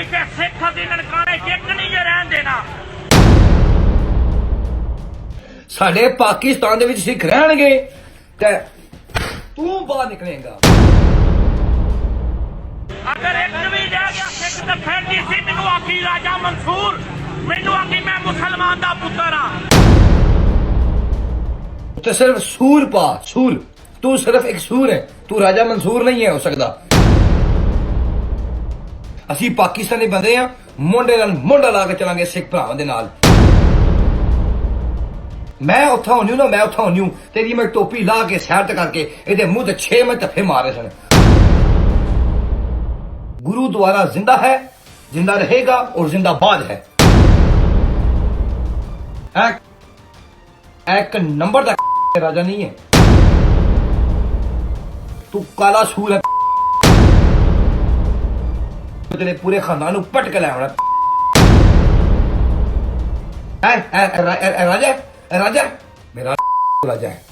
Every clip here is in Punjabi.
ਇੱਥੇ ਸਿੱਖ ਦੀ ਨਨਕਾਣੇ ਚਿੱਕ ਨਹੀਂ ਜੇ ਰਹਿਣ ਦੇਣਾ। ਸਾਡੇ ਪਾਕਿਸਤਾਨ ਦੇ ਵਿੱਚ ਸਿੱਖ ਰਹਿਣਗੇ ਤੇ ਤੂੰ ਬਾਹਰ ਨਿਕਲੇਗਾ। ਅਗਰ ਇੱਕ ਵੀ ਰਹਿ ਗਿਆ ਸਿੱਖ ਤੇ ਫੈਂਦੀ ਸੀ ਮੈਨੂੰ ਆਖੀ ਰਾਜਾ ਮਨਸੂਰ ਮੈਨੂੰ ਆਖੀ ਮੈਂ ਮੁਸਲਮਾਨ ਦਾ ਪੁੱਤਰ ਆ ਤੇ ਸਿਰਫ ਸੂਰ ਪਾ ਸੂਰ ਤੂੰ ਸਿਰਫ ਇੱਕ ਸੂਰ ਹੈ। ਤੂੰ ਰਾਜਾ ਮਨਸੂਰ ਨਹੀਂ ਹੈ ਹੋ ਸਕਦਾ। ਅਸੀਂ ਪਾਕਿਸਤਾਨੀ ਬੰਦੇ ਆ, ਮੁੰਡੇ ਨਾਲ ਮੁੰਡਾ ਲਾ ਕੇ ਚਲਾਂਗੇ ਸਿੱਖ ਭਰਾਵਾਂ ਦੇ ਨਾਲ। ਮੈਂ ਉੱਥੋਂ ਹੁੰਨੂ ਨਾ ਮੈਂ ਉੱਥੋਂ ਹੁੰਨੂ ਤੇਰੀ ਮੈਂ ਟੋਪੀ ਲਾ ਕੇ, ਸੈਰ ਤੇ ਕਰਕੇ, ਇਹਦੇ ਮੂੰਹ ਤੇ 6 ਮੈਂ ਧੱਫੇ ਮਾਰੇ ਸਨ। ਗੁਰੂ ਦੁਆਰਾ ਜ਼ਿੰਦਾ ਹੈ, ਜ਼ਿੰਦਾ ਰਹੇਗਾ ਔਰ ਜ਼ਿੰਦਾਬਾਦ ਹੈ। ਇੱਕ ਨੰਬਰ ਦਾ ਰਾਜਾ ਨਹੀਂ ਹੈ। ਤੂੰ ਕਾਲਾ ਸੂਲ ਹੈ। ਤੇਰੇ ਪੂਰੇ ਖਾਨਦਾਨ ਨੂੰ ਪਟ ਲੈ ਆਉਣਾ। ਹੈ? ਰਾਜਾ ਰਾਜਾ ਮੇਰਾ ਰਾਜਾ ਹੈ।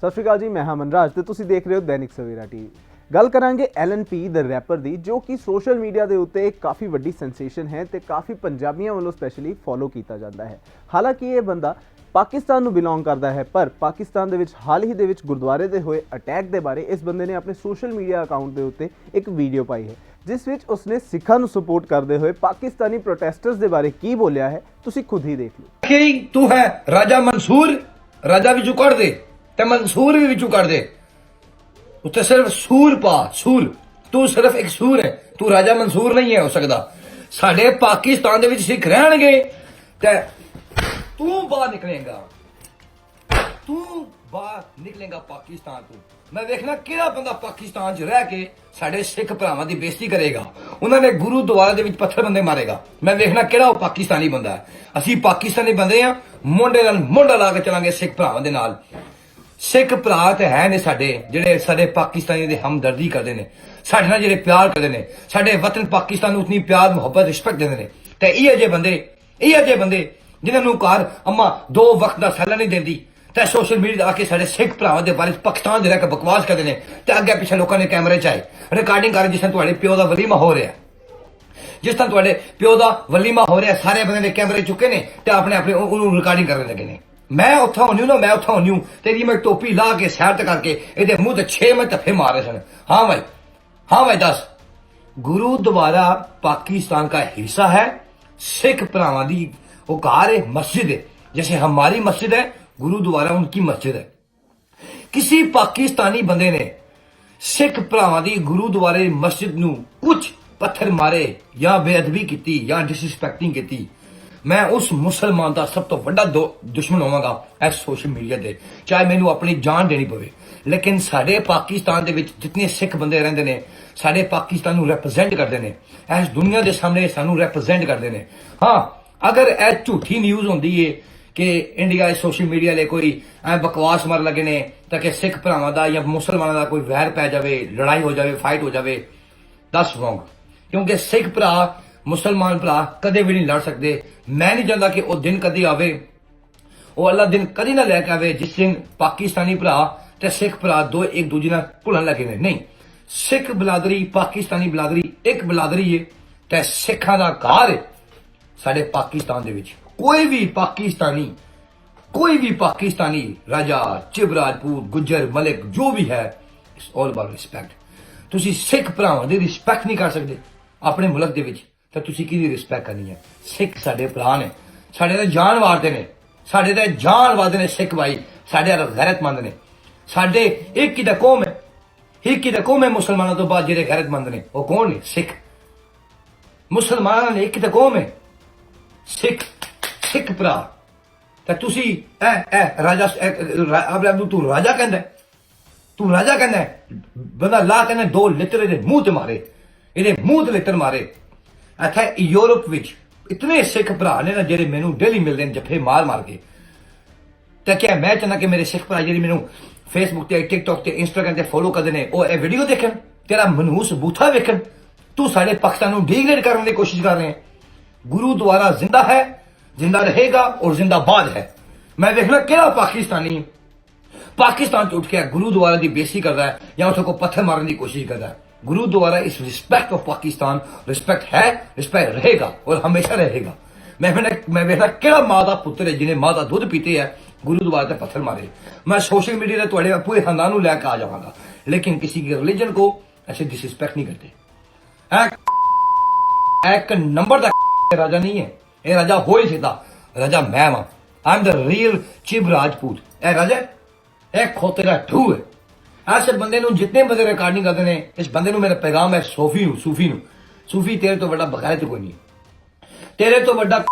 ਸਤਿ ਸ਼੍ਰੀ ਅਕਾਲ ਜੀ, ਮੈਂ ਹਾਂ ਮਨਰਾਜ ਤੇ ਤੁਸੀਂ ਦੇਖ ਰਹੇ ਹੋ ਦੈਨਿਕ ਸਵੇਰਾ ਟੀਵੀ। ਗੱਲ ਕਰਾਂਗੇ ਐਲਐਨਪੀ ਦ ਰੈਪਰ ਦੀ, ਜੋ ਕਿ ਸੋਸ਼ਲ ਮੀਡੀਆ ਦੇ ਉੱਤੇ ਇੱਕ ਕਾਫੀ ਵੱਡੀ ਸੈਂਸੇਸ਼ਨ ਹੈ ਤੇ ਕਾਫੀ ਪੰਜਾਬੀਆਂ ਵੱਲੋਂ ਸਪੈਸ਼ਲੀ ਫੋਲੋ ਕੀਤਾ ਜਾਂਦਾ ਹੈ। ਹਾਲਾਂਕਿ ਇਹ ਬੰਦਾ ਪਾਕਿਸਤਾਨ ਨੂੰ ਬਿਲੋਂਗ ਕਰਦਾ ਹੈ, ਪਰ ਪਾਕਿਸਤਾਨ ਦੇ ਵਿੱਚ ਹਾਲ ਹੀ ਦੇ ਵਿੱਚ ਗੁਰਦੁਆਰੇ ਦੇ ਹੋਏ ਅਟੈਕ ਦੇ ਬਾਰੇ ਇਸ ਬੰਦੇ ਨੇ ਆਪਣੇ ਸੋਸ਼ਲ ਮੀਡੀਆ ਅਕਾਊਂਟ ਦੇ ਉੱਤੇ ਇੱਕ ਵੀਡੀਓ ਪਾਈ ਹੈ, ਜਿਸ ਵਿੱਚ ਉਸਨੇ ਸਿੱਖਾਂ ਨੂੰ ਸਪੋਰਟ ਕਰਦੇ ਹੋਏ ਪਾਕਿਸਤਾਨੀ ਪ੍ਰੋਟੈਸਟਰਸ ਦੇ ਬਾਰੇ ਕੀ ਬੋਲਿਆ ਹੈ, ਤੁਸੀਂ ਖੁਦ ਹੀ ਦੇਖ ਲਓ। ਕਿ ਤੂੰ ਹੈ ਰਾਜਾ ਮਨਸੂਰ, ਰਾਜਾ ਵਿੱਚੋਂ ਕੱਢ ਦੇ ਤੇ ਮਨਸੂਰ ਵੀ ਵਿੱਚੋਂ ਕੱਢ ਦੇ। ਉੱਤੇ ਸਿਰਫ ਸੂਰ ਪਾ ਸੂਰ ਤੂੰ ਸਿਰਫ ਇੱਕ ਸੂਰ ਹੈ। ਤੂੰ ਰਾਜਾ ਮਨਸੂਰ ਨਹੀਂ ਹੈ ਹੋ ਸਕਦਾ। ਸਾਡੇ ਪਾਕਿਸਤਾਨ ਦੇ ਵਿੱਚ ਸਿੱਖ ਰਹਿਣਗੇ, ਤੇ ਤੂੰ ਬਾਹਰ ਨਿਕਲੇਗਾ। ਤੂੰ ਬਾਹਰ ਨਿਕਲੇਗਾ ਪਾਕਿਸਤਾਨ ਤੋਂ। ਮੈਂ ਵੇਖਣਾ ਕਿਹੜਾ ਬੰਦਾ ਪਾਕਿਸਤਾਨ 'ਚ ਰਹਿ ਕੇ ਸਾਡੇ ਸਿੱਖ ਭਰਾਵਾਂ ਦੀ ਬੇਇੱਜ਼ਤੀ ਕਰੇਗਾ। ਉਹਨਾਂ ਨੇ ਗੁਰੂ ਦੁਆਰਾ ਦੇ ਵਿੱਚ ਪੱਥਰ ਬੰਦੇ ਮਾਰੇਗਾ। ਮੈਂ ਵੇਖਣਾ ਕਿਹੜਾ ਉਹ ਪਾਕਿਸਤਾਨੀ ਬੰਦਾ ਹੈ। ਅਸੀਂ ਪਾਕਿਸਤਾਨੀ ਬੰਦੇ ਆ ਮੁੰਡੇ ਨਾਲ ਮੁੰਡਾ ਲਾ ਕੇ ਚਲਾਂਗੇ ਸਿੱਖ ਭਰਾਵਾਂ ਦੇ ਨਾਲ। ਸਿੱਖ ਭਰਾ ਤੇ ਹੈ ਨੇ ਸਾਡੇ, ਜਿਹੜੇ ਸਾਡੇ ਪਾਕਿਸਤਾਨੀ ਦੇ ਹਮਦਰਦੀ ਕਰਦੇ ਨੇ, ਸਾਡੇ ਨਾਲ ਜਿਹੜੇ ਪਿਆਰ ਕਰਦੇ ਨੇ, ਸਾਡੇ ਵਤਨ ਪਾਕਿਸਤਾਨ ਨੂੰ ਉਤਨੀ ਪਿਆਰ, ਮੁਹੱਬਤ, ਰਿਸਪੈਕਟ ਦਿੰਦੇ ਨੇ। ਤੇ ਇਹ ਜੇ ਬੰਦੇ, ਇਹ ਜੇ ਬੰਦੇ ਜਿਨ੍ਹਾਂ ਨੂੰ ਘਰ ਅੰਮਾ ਦੋ ਵਕਤ ਦਾ ਸੈਲਾ ਨਹੀਂ ਦਿੰਦੀ, ਤੇ ਸੋਸ਼ਲ ਮੀਡੀਆ ਆ ਕੇ ਸਾਡੇ ਸਿੱਖ ਭਰਾਵਾਂ ਦੇ ਬਾਰੇ ਪਾਕਿਸਤਾਨ ਦੇ ਰਹਿ ਕੇ ਬਕਵਾਸ ਕਰਦੇ ਨੇ, ਤੇ ਅੱਗੇ ਪਿੱਛੇ ਲੋਕਾਂ ਨੇ ਕੈਮਰੇ ਚ ਆਏ। ਰਿਕਾਰਡਿੰਗ ਕਰ ਜਿਸ ਤਰ੍ਹਾਂ ਤੁਹਾਡੇ ਪਿਓ ਦਾ ਵਲੀਮਾ ਹੋ ਰਿਹਾ। ਜਿਸ ਤਰ੍ਹਾਂ ਤੁਹਾਡੇ ਪਿਓ ਦਾ ਵਲੀਮਾ ਹੋ ਰਿਹਾ, ਸਾਰੇ ਬੰਦੇ ਨੇ ਕੈਮਰੇ ਚੁੱਕੇ ਨੇ ਤੇ ਆਪਣੇ ਆਪਣੇ ਉਹਨੂੰ ਰਿਕਾਰਡਿੰਗ ਕਰਨ ਲੱਗੇ ਨੇ। ਮੈਂ ਉੱਥੋਂ ਨਿਉ ਨਾ, ਮੈਂ ਉੱਥੋਂ ਨਿਉ ਤੇਰੀ ਮੈਂ ਟੋਪੀ ਲਾ ਕੇ ਸਿਆਰਤ ਕਰਕੇ, ਇਹਦੇ ਮੂੰਹ ਤੇ 6 ਮੈਂ ਤੱਫੇ ਮਾਰੇ ਸਨ। ਹਾਂ ਭਾਈ ਹਾਂ ਭਾਈ, ਦੱਸ। ਗੁਰੂ ਦੁਆਰਾ ਪਾਕਿਸਤਾਨ ਦਾ ਹਿੱਸਾ ਹੈ, ਸਿੱਖ ਭਰਾਵਾਂ ਦੀ ਉਹ ਘਰ ਹੈ ਮਸਜਿਦ ਹੈ ਜਿਵੇਂ ਹਮਾਰੀ ਮਸਜਿਦ ਹੈ, ਗੁਰੂ ਦੁਆਰਾ ਉਨਕੀ ਮਸਜਿਦ ਹੈ। ਕਿਸੇ ਪਾਕਿਸਤਾਨੀ ਬੰਦੇ ਨੇ ਸਿੱਖ ਭਰਾਵਾਂ ਦੀ ਗੁਰੂ ਦੁਆਰੇ ਮਸਜਿਦ ਨੂੰ ਕੁਝ ਪੱਥਰ ਮਾਰੇ ਜਾਂ ਬੇਅਦਬੀ ਕੀਤੀ ਜਾਂ ਡਿਸਰਿਸਪੈਕਟਿੰਗ ਕੀਤੀ ਮੈਂ ਉਸ ਮੁਸਲਮਾਨ ਦਾ ਸਭ ਤੋਂ ਵੱਡਾ ਦੁਸ਼ਮਣ ਹੋਵਾਂਗਾ ਇਸ ਸੋਸ਼ਲ ਮੀਡੀਆ ਤੇ। ਚਾਹੇ ਮੈਨੂੰ ਆਪਣੀ ਜਾਨ ਦੇਣੀ ਪਵੇ, ਲੇਕਿਨ ਸਾਡੇ ਪਾਕਿਸਤਾਨ ਦੇ ਵਿੱਚ ਜਿੰਨੇ ਸਿੱਖ ਬੰਦੇ ਰਹਿੰਦੇ ਨੇ, ਸਾਡੇ ਪਾਕਿਸਤਾਨ ਨੂੰ ਰਿਪਰੈਜ਼ੈਂਟ ਕਰਦੇ ਨੇ, ਇਸ ਦੁਨੀਆ ਦੇ ਸਾਹਮਣੇ ਸਾਨੂੰ ਰਿਪਰੈਜ਼ੈਂਟ ਕਰਦੇ ਨੇ। ਹਾਂ, ਅਗਰ ਇਹ ਝੂਠੀ ਨਿਊਜ਼ ਹੁੰਦੀ ਏ ਕਿ ਇੰਡੀਆ ਦੇ ਸੋਸ਼ਲ ਮੀਡੀਆ ਲਈ ਕੋਈ ਐ ਬਕਵਾਸ ਮਾਰ ਲੱਗੇ ਨੇ, ਤਾਂ ਕਿ ਸਿੱਖ ਭਰਾਵਾਂ ਦਾ ਜਾਂ ਮੁਸਲਮਾਨਾਂ ਦਾ ਕੋਈ ਵੈਰ ਪੈ ਜਾਵੇ, ਲੜਾਈ ਹੋ ਜਾਵੇ ਫਾਈਟ ਹੋ ਜਾਵੇ ਦੱਸ ਵਾਂਗ ਕਿਉਂਕਿ ਸਿੱਖ ਭਰਾ ਮੁਸਲਮਾਨ ਭਰਾ ਕਦੇ ਵੀ ਨਹੀਂ ਲੜ ਸਕਦੇ। ਮੈਂ ਨਹੀਂ ਚਾਹੁੰਦਾ ਕਿ ਉਹ ਦਿਨ ਕਦੀ ਆਵੇ। ਉਹ ਅੱਲਾ ਦਿਨ ਕਦੀ ਨਾ ਲੈ ਕੇ ਆਵੇ, ਜਿਸ ਦਿਨ ਪਾਕਿਸਤਾਨੀ ਭਰਾ ਤੇ ਸਿੱਖ ਭਰਾ ਦੋ ਇੱਕ ਦੂਜੇ ਨਾਲ ਭੁੱਲਣ ਲੱਗੇ ਨੇ। ਨਹੀਂ, ਸਿੱਖ ਬਲਾਦਰੀ, ਪਾਕਿਸਤਾਨੀ ਬਲਾਦਰੀ ਇੱਕ ਬਲਾਦਰੀ ਹੈ ਤੇ ਸਿੱਖਾਂ ਦਾ ਘਰ ਹੈ ਸਾਡੇ ਪਾਕਿਸਤਾਨ ਦੇ ਵਿੱਚ। ਕੋਈ ਵੀ ਪਾਕਿਸਤਾਨੀ, ਕੋਈ ਵੀ ਪਾਕਿਸਤਾਨੀ ਰਾਜਾ ਚਿਬਰਾਜਪੂਰ ਗੁੱਜਰ, ਮਲਿਕ, ਜੋ ਵੀ ਹੈ ਇਟਸ ਆਲ ਅਬਾਊਟ ਰਿਸਪੈਕਟ ਤੁਸੀਂ ਸਿੱਖ ਭਰਾਵਾਂ ਦੀ ਰਿਸਪੈਕਟ ਨਹੀਂ ਕਰ ਸਕਦੇ ਆਪਣੇ ਮੁਲਕ ਦੇ ਵਿੱਚ। ਤਾਂ ਤੁਸੀਂ ਕਿਹਦੀ ਰਿਸਪੈਕਟ ਕਰਨੀ ਹੈ? ਸਿੱਖ ਸਾਡੇ ਭਰਾ ਨੇ। ਸਾਡੇ ਤੇ ਜਾਨ ਵਾਰਦੇ ਨੇ। ਸਾਡੇ ਤੇ ਜਾਨ ਵਾਰਦੇ ਨੇ ਸਿੱਖ ਭਾਈ। ਸਾਡੇ ਗੈਰਤਮੰਦ ਨੇ। ਸਾਡੇ ਇੱਕ ਹੀ ਦਾ ਕੌਮ ਹੈ। ਇੱਕ ਹੀ ਦਾ ਕੌਮ ਹੈ ਮੁਸਲਮਾਨਾਂ ਤੋਂ ਬਾਅਦ ਜਿਹੜੇ ਗੈਰਤਮੰਦ ਨੇ। ਉਹ ਕੌਣ ਨੇ? ਸਿੱਖ। ਮੁਸਲਮਾਨਾਂ ਨੇ ਇੱਕ ਹੀ ਤਾਂ ਕੌਮ ਹੈ। ਸਿੱਖ। ਸਿੱਖ ਭਰਾ। ਤਾਂ ਤੁਸੀਂ ਐ ਐ, ਰਾਜਾ ਆਪਣੇ ਆਪ ਨੂੰ ਤੂੰ ਰਾਜਾ ਕਹਿੰਦਾ ਤੂੰ ਰਾਜਾ ਕਹਿੰਦਾ ਬੰਦਾ ਲਾ ਕਹਿੰਦਾ ਦੋ ਲਿੱਤਰ ਦੇ ਮੂੰਹ ਤੇ ਮਾਰੇ। ਇਹਦੇ ਮੂੰਹ ਤੇ ਲਿੱਤਰ ਮਾਰੇ। ਅੱਛਾ ਯੂਰਪ ਵਿੱਚ ਇਤਨੇ ਸਿੱਖ ਭਰਾ ਨੇ ਨਾ ਜਿਹੜੇ ਮੈਨੂੰ ਡੇਲੀ ਮਿਲਦੇ ਨੇ, ਜੱਫੇ ਮਾਰ ਮਾਰ ਕੇ। ਤਾਂ ਕਿਆ ਮੈਂ ਚਾਹੁੰਦਾ ਕਿ ਮੇਰੇ ਸਿੱਖ ਭਰਾ ਜਿਹੜੇ ਮੈਨੂੰ ਫੇਸਬੁੱਕ ਤੇ ਟਿਕਟੌਕ ਤੇ ਇੰਸਟਾਗ੍ਰam ਤੇ ਫੋਲੋ ਕਰਦੇ ਨੇ, ਉਹ ਇਹ ਵੀਡੀਓ ਦੇਖਣ। ਤੇਰਾ ਮਨਹੂਸ ਬੂਥਾ ਵੇਖਣ। ਤੂੰ ਸਾਡੇ ਪਾਕਿਸਤਾਨ ਨੂੰ ਡੀਗਰੇਡ ਕਰਨ ਦੀ ਕੋਸ਼ਿਸ਼ ਕਰ ਰਹੇ ਹੈ। ਗੁਰੂ ਦੁਆਰਾ ਜ਼ਿੰਦਾ ਹੈ, ਜ਼ਿੰਦਾ ਰਹੇਗਾ ਔਰ ਜ਼ਿੰਦਾਬਾਦ ਹੈ। ਮੈਂ ਵੇਖਣਾ ਕਿਹੜਾ ਪਾਕਿਸਤਾਨੀ ਪਾਕਿਸਤਾਨ ਚ ਉੱਠ ਕੇ ਗੁਰੂਦੁਆਰਾ ਦੀ ਬੇਇੱਜ਼ਤੀ ਕਰਦਾ ਹੈ ਜਾਂ ਉੱਥੇ ਕੋ ਪੱਥਰ ਮਾਰਨ ਦੀ ਕੋਸ਼ਿਸ਼ ਕਰਦਾ ਹੈ। गुरु द्वारा इस रिस्पेक्ट ऑफ़ पाकिस्तान रिस्पेक्ट है रिस्पेक्ट रहेगा और हमेशा रहेगा। मैं मैंने मैं मेरा केड़ा माँ का पुत्र है जिन्हें माँ का दुध पीते है, गुरुद्वारे से पत्थर मारे। मैं सोशल मीडिया ने पूरे खानदान लैके आ जाऊँगा लेकिन किसी के रिलीजन को ऐसे डिसरिस्पेक्ट नहीं करते। एक नंबर का राजा नहीं है। ये राजा हो ही सीधा। राजा मैं वहाँ I am the real Chib Rajput ए राजा, ए खोतेरा ठू है ਐਸੇ ਬੰਦੇ ਨੂੰ ਜਿੰਨੇ ਬੰਦੇ ਰਿਕਾਰਡਿੰਗ ਕਰਦੇ ਨੇ, ਇਸ ਬੰਦੇ ਨੂੰ ਮੇਰਾ ਪੈਗਾਮ ਹੈ ਸੂਫੀ ਨੂੰ ਸੂਫੀ ਨੂੰ। ਸੂਫੀ ਤੇਰੇ ਤੋਂ ਵੱਡਾ ਬਗੈਰਤ ਕੋਈ ਨਹੀਂ ਤੇਰੇ ਤੋਂ ਵੱਡਾ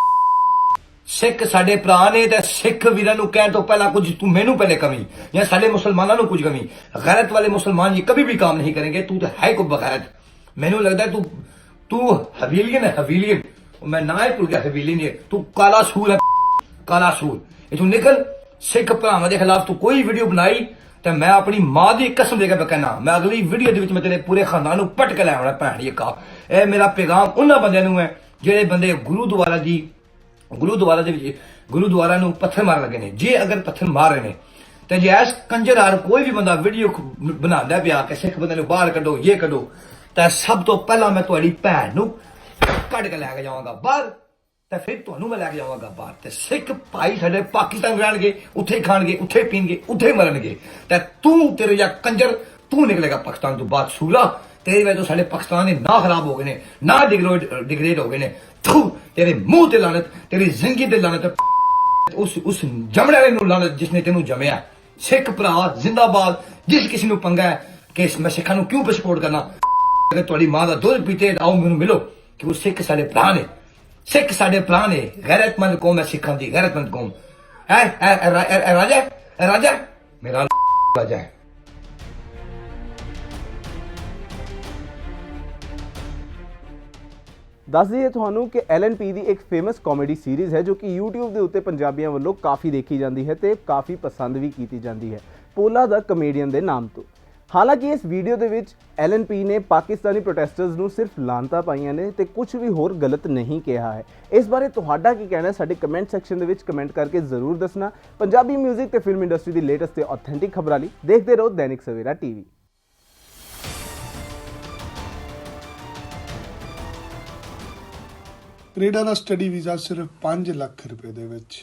ਸਿੱਖ ਸਾਡੇ ਭਰਾ ਨੇ ਤੇ ਸਿੱਖ ਵੀਰਾਂ ਨੂੰ ਕਹਿਣ ਤੋਂ ਪਹਿਲਾਂ ਕੁਝ ਤੂੰ ਮੈਨੂੰ ਪਹਿਲੇ ਕਵੀ ਜਾਂ ਸਾਡੇ ਮੁਸਲਮਾਨਾਂ ਨੂੰ ਕੁਝ ਕਵੀ। ਗੈਰਤ ਵਾਲੇ ਮੁਸਲਮਾਨ ਇਹ ਕभी ਵੀ ਕੰਮ ਨਹੀਂ ਕਰਨਗੇ, ਤੂੰ ਤਾਂ ਹੈ ਕੋ ਬਗੈਰਤ ਮੈਨੂੰ ਲੱਗਦਾ ਤੂੰ ਤੂੰ ਹਵੇਲੀਅਨ ਹੈ, ਹਵੇਲੀਅਨ। ਮੈਂ ਨਾ ਹੀ ਭੁੱਲ ਗਿਆ, ਹਵੇਲੀਅਨ ਤੂੰ ਕਾਲਾ ਸੂਰ ਹੈ, ਕਾਲਾ ਸੂਰ। ਇਹ ਤੂੰ ਨਿਕਲ, ਸਿੱਖ ਭਰਾਵਾਂ ਦੇ ਖਿਲਾਫ ਤੂੰ ਕੋਈ ਵੀਡੀਓ ਬਣਾਈ ਤੇ ਮੈਂ ਆਪਣੀ ਮਾਂ ਦੀ ਕਸਮ ਦੇ ਕੇ ਬਕਨਾ ਮੈਂ ਅਗਲੀ ਵੀਡੀਓ ਦੇ ਵਿੱਚ ਮੈਂ ਤੇਰੇ ਪੂਰੇ ਖਾਨਦਾਨ ਨੂੰ ਪਟ ਕੇ ਲੈ ਆਉਣਾ ਭੈਣ ਇਹ ਕਾ ਇਹ ਮੇਰਾ ਪੈਗਾਮ ਉਹਨਾਂ ਬੰਦਿਆਂ ਨੂੰ ਹੈ, ਜਿਹੜੇ ਬੰਦੇ ਗੁਰੂ ਦੁਆਰਾ ਦੀ ਗੁਰੂਦੁਆਰਾ ਦੇ ਵਿੱਚ ਗੁਰੂਦੁਆਰਾ ਨੂੰ ਪੱਥਰ ਮਾਰਨ ਲੱਗੇ ਨੇ। ਜੇ ਅਗਰ ਪੱਥਰ ਮਾਰ ਰਹੇ ਨੇ, ਤੇ ਜੇ ਐਸ ਕੰਜਰਾਰ ਕੋਈ ਵੀ ਬੰਦਾ ਵੀਡੀਓ ਬਣਾਉਂਦਾ ਪਿਆ, ਕਿ ਸਿੱਖ ਬੰਦੇ ਨੂੰ ਬਾਹਰ ਕੱਢੋ, ਇਹ ਕੱਢੋ, ਤਾਂ ਸਭ ਤੋਂ ਪਹਿਲਾਂ ਮੈਂ ਤੁਹਾਡੀ ਭੈਣ ਨੂੰ ਕੱਢ ਕੇ ਲੈ ਕੇ ਜਾਵਾਂਗਾ। ਬਾਹਰ ਤੇ ਫਿਰ ਤੁਹਾਨੂੰ ਮੈਂ ਲੈ ਕੇ ਜਾਵਾਂਗਾ ਬਾਹਰ। ਤੇ ਸਿੱਖ ਭਾਈ ਸਾਡੇ ਪਾਕਿਸਤਾਨ ਰਹਿਣਗੇ, ਉੱਥੇ ਖਾਣਗੇ, ਉੱਥੇ ਪੀਣਗੇ, ਉੱਥੇ ਮਰਨਗੇ। ਤੇ ਤੂੰ ਤੇਰੇ ਜਾਂ ਕੰਜਰ, ਤੂੰ ਨਿਕਲੇਗਾ ਪਾਕਿਸਤਾਨ ਤੋਂ ਬਾਅਦ ਸੂਲਾ। ਤੇਰੀ ਵਜ੍ਹਾ ਤੋਂ ਸਾਡੇ ਪਾਕਿਸਤਾਨ ਦੇ ਨਾ ਖਰਾਬ ਹੋ ਗਏ ਨੇ, ਨਾ ਡਿਗਰੇਡ ਹੋ ਗਏ ਨੇ। ਥੂ, ਤੇਰੇ ਮੂੰਹ ਤੇ ਲਾਨਤ, ਤੇਰੀ ਜ਼ਿੰਦਗੀ ਤੇ ਲਾਨਤ। ਉਸ ਉਸ ਜਮੜੇ ਵਾਲੇ ਨੂੰ ਲਾਨਤ ਜਿਸਨੇ ਤੈਨੂੰ ਜਮਿਆ। ਸਿੱਖ ਭਰਾ, ਜ਼ਿੰਦਾਬਾਦ, ਜਿਸ ਕਿਸੇ ਨੂੰ ਪੰਗਾ ਹੈ ਕਿ ਇਸ ਮੈਂ ਸਿੱਖਾਂ ਨੂੰ ਕਿਉਂ ਸਪੋਰਟ ਕਰਨਾ? ਤੁਹਾਡੀ ਮਾਂ ਦਾ ਦੁੱਧ ਪੀਤੇ, ਆਓ ਮੈਨੂੰ ਮਿਲੋ ਕਿ ਉਹ ਸਿੱਖ ਸਾਡੇ ਭਰਾ ਨੇ। ਸਿੱਖ ਸਾਡੇ ਭਰਾ ਨੇ, ਗੈਰਤਮੰਦ ਕੌਮ ਹੈ ਸਿੱਖਾਂ ਦੀ, ਗੈਰਤਮੰਦ ਕੌਮ। ਹੈ ਰਾਜਾ ਰਾਜਾ? ਮੇਰਾ ਰਾਜਾ ਹੈ। ਦੱਸ ਦਈਏ ਤੁਹਾਨੂੰ ਕਿ LNP ਦੀ ਇੱਕ ਫੇਮਸ ਕਾਮੇਡੀ ਸੀਰੀਜ਼ ਹੈ ਜੋ ਕਿ YouTube ਦੇ ਉੱਤੇ ਪੰਜਾਬੀਆਂ ਵੱਲੋਂ ਕਾਫੀ ਦੇਖੀ ਜਾਂਦੀ ਹੈ ਤੇ ਕਾਫੀ ਪਸੰਦ ਵੀ ਕੀਤੀ ਜਾਂਦੀ ਹੈ। ਪੋਲਾ ਦਾ ਕਮੇਡੀਅਨ ਦੇ ਨਾਮ ਤੋਂ। ਹਾਲਾਂਕਿ ਇਸ ਵੀਡੀਓ ਦੇ ਵਿੱਚ LNP ਨੇ ਪਾਕਿਸਤਾਨੀ ਪ੍ਰੋਟੈਸਟਰਸ ਨੂੰ ਸਿਰਫ ਲਾਂਤਾ ਪਾਈਆਂ ਨੇ ਤੇ ਕੁਝ ਵੀ ਹੋਰ ਗਲਤ ਨਹੀਂ ਕਿਹਾ ਹੈ। ਇਸ ਬਾਰੇ ਤੁਹਾਡਾ ਕੀ ਕਹਿਣਾ ਹੈ? ਸਾਡੇ ਕਮੈਂਟ ਸੈਕਸ਼ਨ ਦੇ ਵਿੱਚ ਕਮੈਂਟ ਕਰਕੇ ਜ਼ਰੂਰ ਦੱਸਣਾ। ਪੰਜਾਬੀ 뮤직 ਤੇ ਫਿਲਮ ਇੰਡਸਟਰੀ ਦੀ ਲੇਟੈਸਟ ਤੇ ਆਥੈਂਟਿਕ ਖਬਰਾਂ ਲਈ ਦੇਖਦੇ ਰਹੋ ਦੈਨਿਕ ਸਵੇਰਾ ਟੀਵੀ। ਕੈਨੇਡਾ ਦਾ ਸਟੱਡੀ ਵੀਜ਼ਾ ਸਿਰਫ 5 ਲੱਖ ਰੁਪਏ ਦੇ ਵਿੱਚ।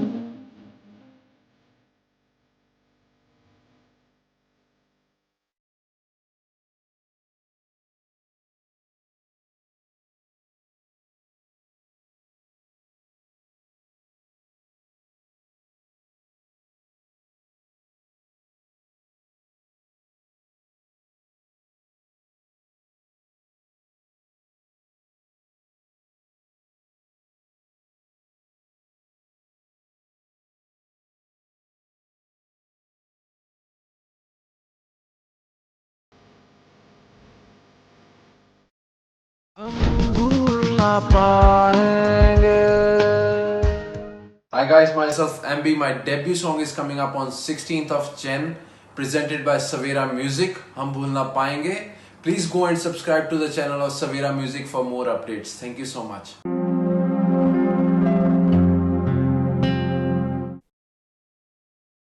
Hi guys, myself MB. My debut song is coming up on 16th of Jan, presented by Savera Music. हम भूल ना पाएंगे. Please go and subscribe to the channel of Savera Music for more updates. Thank you so much.